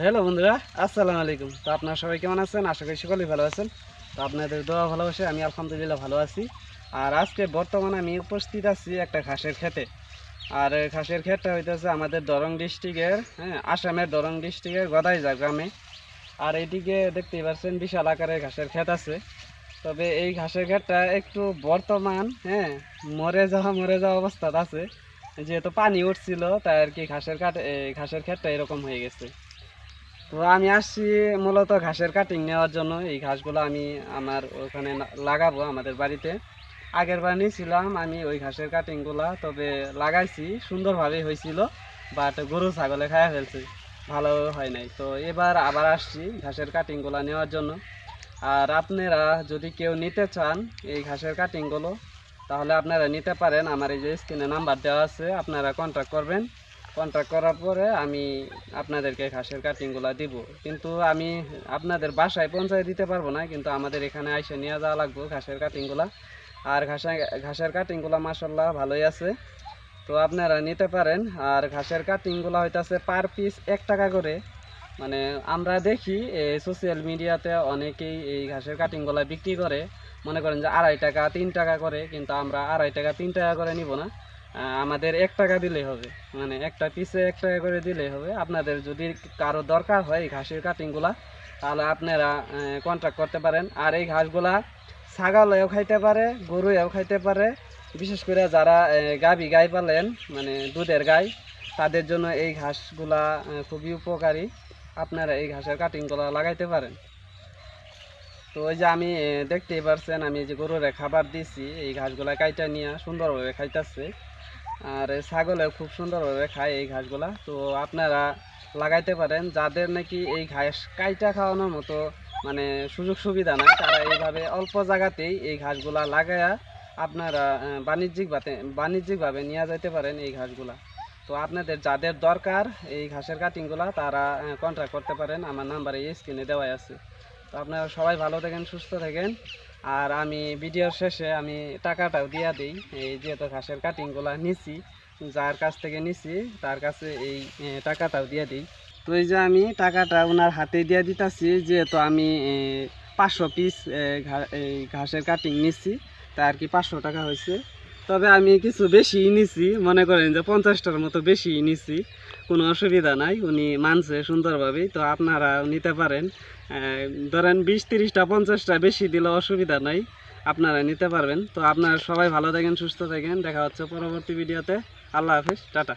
Hello বন্ধুরা, আসসালামু আলাইকুম। তো আপনারা সবাই কেমন আছেন? আশা করি সকলেই ভালো আছেন। তো আপনাদের দোয়া ভালোবাসে, আমি আলহামদুলিল্লাহ ভালো আছি। আর আজকে বর্তমানে আমি উপস্থিত আছি একটা ঘাসের খেতে আর ঘাসের ক্ষেতটা হইতেছে আমাদের দরং ডিস্ট্রিক্টের হ্যাঁ আসামের দরং ডিস্ট্রিক্টের গদাইজা গ্রামে। আর এইদিকে দেখতেই পাচ্ছেন বিশাল আকারের ঘাসের ক্ষেত আছে। তবে এই ঘাসের ক্ষেতটা একটু বর্তমান হ্যাঁ মরে যাওয়া মরে যাওয়া অবস্থা আছে। যেহেতু পানি উঠছিল, তাই আর কি ঘাসের এই ঘাসের ক্ষেতটা এরকম হয়ে গেছে। তো আমি আসছি মূলত ঘাসের কাটিং নেওয়ার জন্য। এই ঘাসগুলো আমি আমার ওখানে লাগাবো আমাদের বাড়িতে। আগের বার নিয়েছিলাম আমি ওই ঘাসের কাটিংগুলা তবে লাগাইছি সুন্দরভাবে হয়েছিল বাট গরু ছাগলে খায়া ফেলছে, ভালো হয় নাই। তো এবার আবার আসছি ঘাসের কাটিংগুলা নেওয়ার জন্য। আর আপনারা যদি কেউ নিতে চান এই ঘাসের কাটিংগুলো তাহলে আপনারা নিতে পারেন। আমার এই যে স্ক্রিনে নাম্বার দেওয়া আছে, আপনারা কন্ট্যাক্ট করবেন। কন্ট্যাক্ট করার পরে আমি আপনাদেরকে ঘাসের কাটিংগুলো দিব। কিন্তু আমি আপনাদের বাসায় পৌঁছায় দিতে পারব না, কিন্তু আমাদের এখানে আইসে নিয়ে যাওয়া লাগবে ঘাসের কাটিংগুলো আর ঘাসে, ঘাসের কাটিংগুলো মাসাল্লাহ ভালোই আছে। তো আপনারা নিতে পারেন, আর ঘাসের কাটিংগুলো হইতাছে পার পিস এক টাকা করে। মানে আমরা দেখি এই সোশ্যাল মিডিয়াতে অনেকেই এই ঘাসের কাটিংগুলো বিক্রি করে। মনে করেন যে আড়াই টাকা, তিন টাকা করে, কিন্তু আমরা আড়াই টাকা, তিন টাকা করে নিব না। আমাদের এক টাকা দিলেই হবে। মানে একটা পিসে এক টাকা করে দিলেই হবে। আপনাদের যদি কারও দরকার হয় এই ঘাসের কাটিংগুলা তাহলে আপনারা কন্ট্যাক্ট করতে পারেন। আর এই ঘাসগুলা ছাগলেও খাইতে পারে গরুও খাইতে পারে। বিশেষ করে যারা গাভী গাই পালেন মানে দুধের গাই, তাদের জন্য এই ঘাসগুলা খুবই উপকারী। আপনারা এই ঘাসের কাটিংগুলা লাগাইতে পারেন। তো ওই যে আমি দেখতেই পারছেন আমি যে গরুরে খাবার দিছি এই ঘাসগুলা কাইটা নিয়ে সুন্দরভাবে খাইতেছে। আর ছাগলেও খুব সুন্দরভাবে খায় এই ঘাসগুলা। তো আপনারা লাগাইতে পারেন যাদের নাকি এই ঘাস কাইটা খাওয়ানোর মতো মানে সুযোগ সুবিধা নাই তারা এইভাবে অল্প জায়গাতেই এই ঘাসগুলা লাগায়া আপনারা আহ, বাণিজ্যিকভাবে নিয়ে যেতে পারেন এই ঘাসগুলা। তো আপনাদের যাদের দরকার এই ঘাসের কাটিংগুলা তারা কন্ট্যাক্ট করতে পারেন। আমার নাম্বারে এই স্ক্রিনে দেওয়াই আছে। আপনারা সবাই ভালো থাকেন, সুস্থ থাকেন। আর আমি ভিডিওর শেষে আমি টাকাটাও দিয়ে দিই, এই যেহেতু ঘাসের কাটিংগুলা নিছি, যার কাছ থেকে নিছি, তার কাছে এই টাকাটাও দিয়ে দিই। তো এই যে আমি টাকাটা ওনার হাতে দিয়ে দিতেছি, যেহেতু আমি পাঁচশো পিস ঘাসের কাটিং নিছি, তা আর কি পাঁচশো টাকা হয়েছে। তবে আমি কিছু বেশি নিছি, মনে করেন যে পঞ্চাশটার মতো বেশি নিছি, কোনো অসুবিধা নাই, উনি মানছে সুন্দরভাবেই, তো আপনারা নিতে পারেন। ধরেন বিশ তিরিশটা, পঞ্চাশটা বেশি দিলে অসুবিধা নাই, আপনারা নিতে পারবেন। তো আপনারা সবাই ভালো থাকেন, সুস্থ থাকেন, দেখা হচ্ছে পরবর্তী ভিডিওতে। আল্লাহ হাফিজ, টাটা।